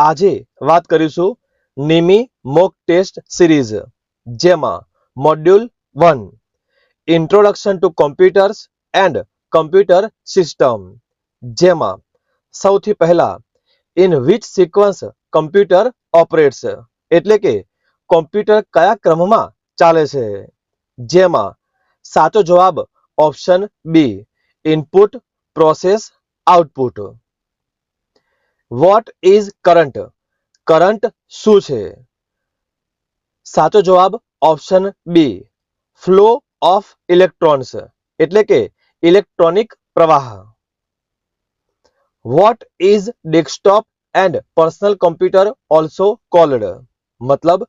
આજે વાત કરીશું નિમી મોક ટેસ્ટ સિરીઝ જેમાં module one introduction to computers and computer system જેમાં સૌથી પહેલા in which sequence computer operates એટલે કે કોમ્પ્યુટર કયા ક્રમમાં ચાલે છે જેમાં સાચો જવાબ option B input process output what is current current શું છે સાચો જવાબ option B flow of electrons એટલે કે ઇલેક્ટ્રોનિક પ્રવાહ what is desktop and personal computer also called મતલબ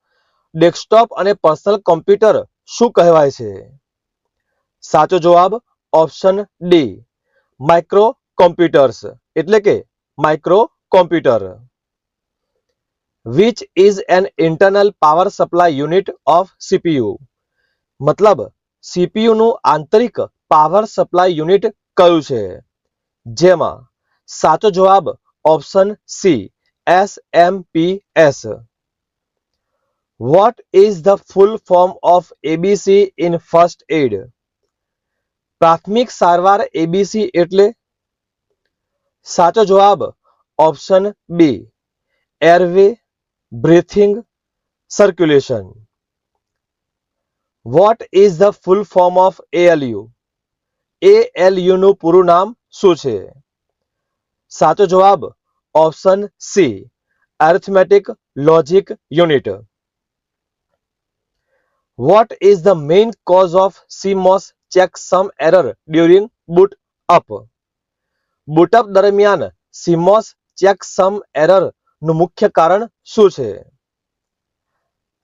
ડેસ્કટોપ અને પર્સનલ કોમ્પ્યુટર શું કહેવાય છે સાચો જવાબ ઓપ્શન ડી માઇક્રો કોમ્પ્યુટર્સ એટલે કે micro computer which is an internal power supply unit of CPU મતલબ CPU નું આંતરિક પાવર સપ્લાય યુનિટ કયું છે જેમાં સાચો જવાબ option C SMPS what is the full form of ABC in first aid પ્રાથમિક સારવાર એબીસી એટલે સાચો જવાબ option B airway breathing circulation what is the full form of ALU એએલયુનું પૂરું નામ શું છે સાચો જવાબ option C arithmetic logic unit. What is the main cause of CMOS checksum error during boot up? Boot up દરમિયાન સીમોસ ચેકસમ એરરનું મુખ્ય કારણ શું છે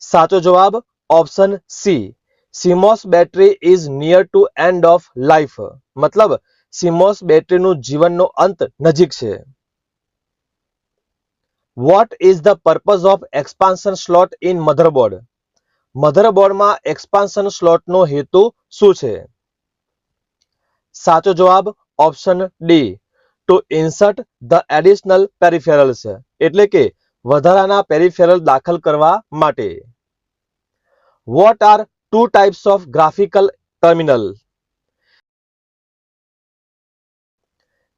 સાચો જવાબ option C CMOS battery is near to end of life મતલબ સીમોસ બેટરીનું જીવનનો અંત નજીક છે what is the purpose of expansion slot in motherboard મધરબોર્ડમાં એક્સપાન્શન સ્લોટનો હેતુ શું છે સાચો જવાબ option D to insert the additional peripherals એટલે કે વધારાના પેરિફેરલ દાખલ કરવા માટે what are two types of graphical terminal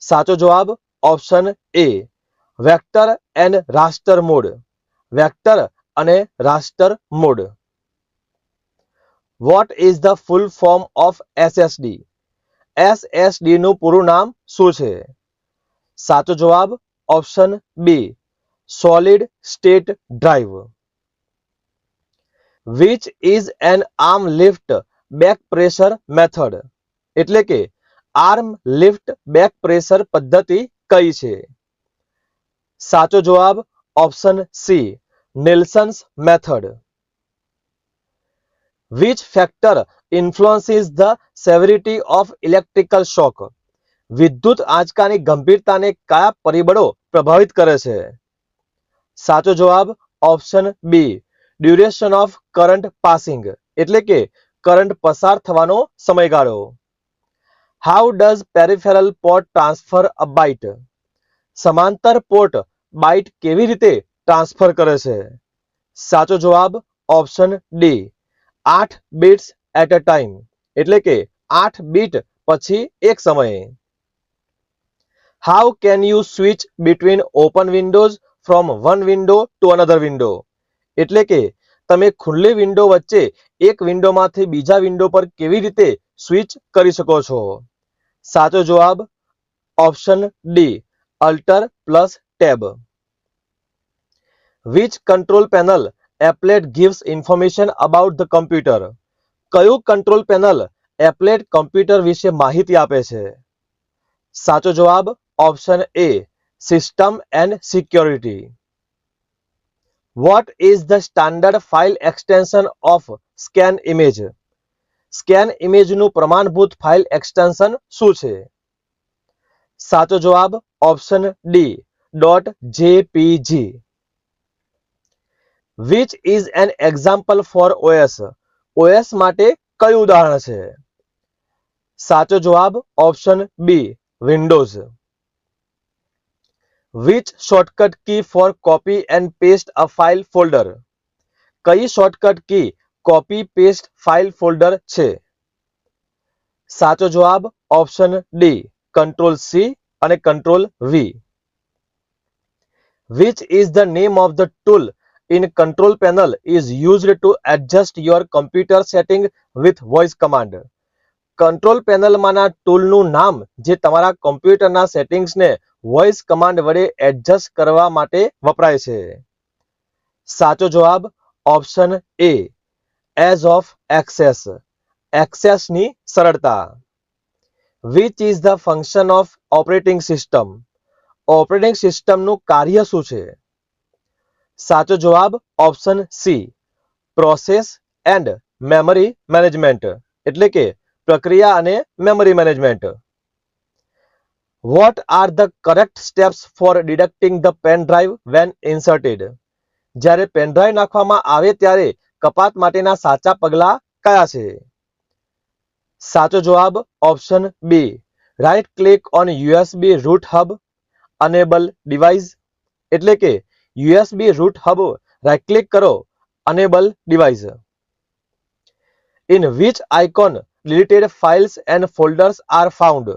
સાચો જવાબ option A vector and raster mode vector અને raster mode what is the full form of SSD SSD નું પૂરું નામ શું છે સાચો જવાબ option 2 solid state driver which is an arm lift back pressure method એટલે કે આર્મ લિફ્ટ બેક પ્રેશર પદ્ધતિ કઈ છે સાચો જવાબ option 3 Nielsen's method which factor influences the severity of electrical shock વિદ્યુત આંચકાની ગંભીરતાને કયા પરિબળો પ્રભાવિત કરે છે સાચો જવાબ option B duration of current passing એટલે કે કરંટ પસાર થવાનો સમયગાળો how does peripheral port transfer a byte સમાંતર પોર્ટ બાઇટ કેવી રીતે ટ્રાન્સફર કરે છે સાચો જવાબ ઓપ્શન ડી આઠ બીટ્સ એટ અ ટાઈમ એટલે કે આઠ બીટ પછી એક સમયે how can you switch between open windows from one window to another window એટલે કે તમે ખુલ્લી વિન્ડો વચ્ચે એક વિન્ડોમાંથી બીજા વિન્ડો પર કેવી રીતે સ્વિચ કરી શકો છો સાચો જવાબ option D alt plus tab which control panel applet gives information about the computer કયું કંટ્રોલ પેનલ એપ્લેટ કમ્પ્યુટર વિશે માહિતી આપે છે સાચો જવાબ option A system and security what is the standard file extension of scan image scan ઇમેજનું પ્રમાણભૂત file extension શું છે સાચો જવાબ option D dot JPG which is an example for OS OS માટે કયું ઉદાહરણ છે સાચો જવાબ option B Windows which shortcut key for copy and paste a file folder કઈ shortcut key copy paste file folder છે સાચો જવાબ ઓપ્શન ડી કંટ્રોલ સી અને control V which is the name of the tool in control panel is used to adjust your computer setting with voice command કંટ્રોલ પેનલમાંના ટૂલનું નામ જે તમારા કોમ્પ્યુટરના સેટિંગ્સને વોઇસ કમાન્ડ વડે એડજસ્ટ કરવા માટે વપરાય છે સાચો જવાબ option A as of access એક્સેસની સરળતા which is the function of operating system operating સિસ્ટમનું કાર્ય શું છે સાચો જવાબ option C process and memory management એટલે કે પ્રક્રિયા અને memory management what are the correct steps for deducting the pen drive when inserted? જ્યારે પેન ડ્રાઈવ નાખવામાં આવે ત્યારે કપાત માટેના સાચા પગલા કયા છે સાચો જવાબ option B right click on USB root hub enable device એટલે કે USB root hub right click કરો enable device in which icon deleted files and folders are found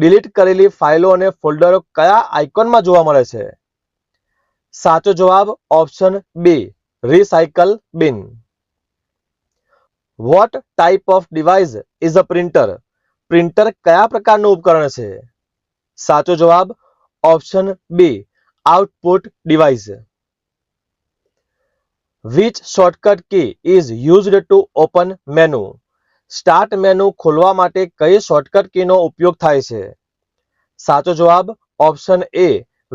delete કરેલી ફાઇલો અને ફોલ્ડરો કયા આઇકોનમાં જોવા મળે છે સાચો જવાબ option B recycle bin what type of device is a printer printer કયા પ્રકારનું ઉપકરણ છે સાચો જવાબ option B output device which shortcut key is used to open menu start menu ખોલવા માટે કઈ શોર્ટકટ કીનો ઉપયોગ થાય છે સાચો જવાબ option A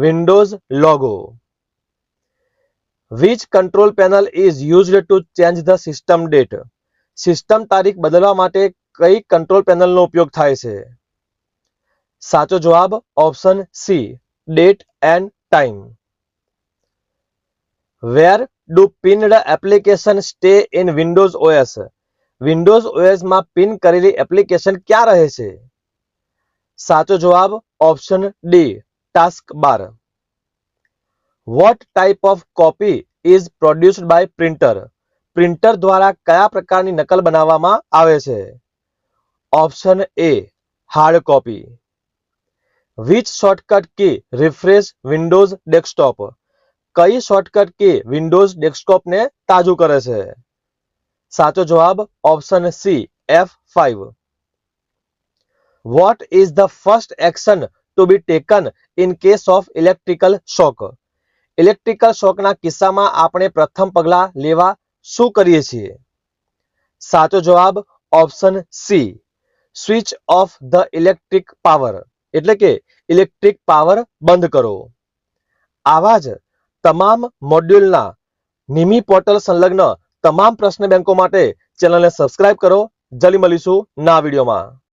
Windows logo which control panel is used to change the system date system તારીખ બદલવા માટે કઈ કંટ્રોલ પેનલનો ઉપયોગ થાય છે સાચો જવાબ option C date and time where do pinned application stay in Windows OS Windows ઓએસમાં પિન કરેલી એપ્લિકેશન ક્યાં રહે છે સાચો જવાબ option D taskbar what type of copy is produced by printer printer દ્વારા કયા પ્રકારની નકલ બનાવવામાં આવે છે option A hard copy which shortcut key refresh Windows desktop કઈ શોર્ટકટ કી વિન્ડોઝ ડેસ્કટોપને તાજું કરે છે સાચો જવાબ option C F five what is the first action to be taken in case of electrical shock electrical શોકના કિસ્સામાં આપણે પ્રથમ પગલાં લેવા શું કરીએ છીએ સાચો જવાબ option C switch off the electric power એટલે કે ઇલેક્ટ્રિક પાવર બંધ કરો આવા જ તમામ મોડ્યુલના નિમી પોર્ટલ સંલગ્ન તમામ પ્રશ્ન બેંકો માટે ચેનલને સબસ્ક્રાઇબ કરો જલી મળીશું ના વિડીયોમાં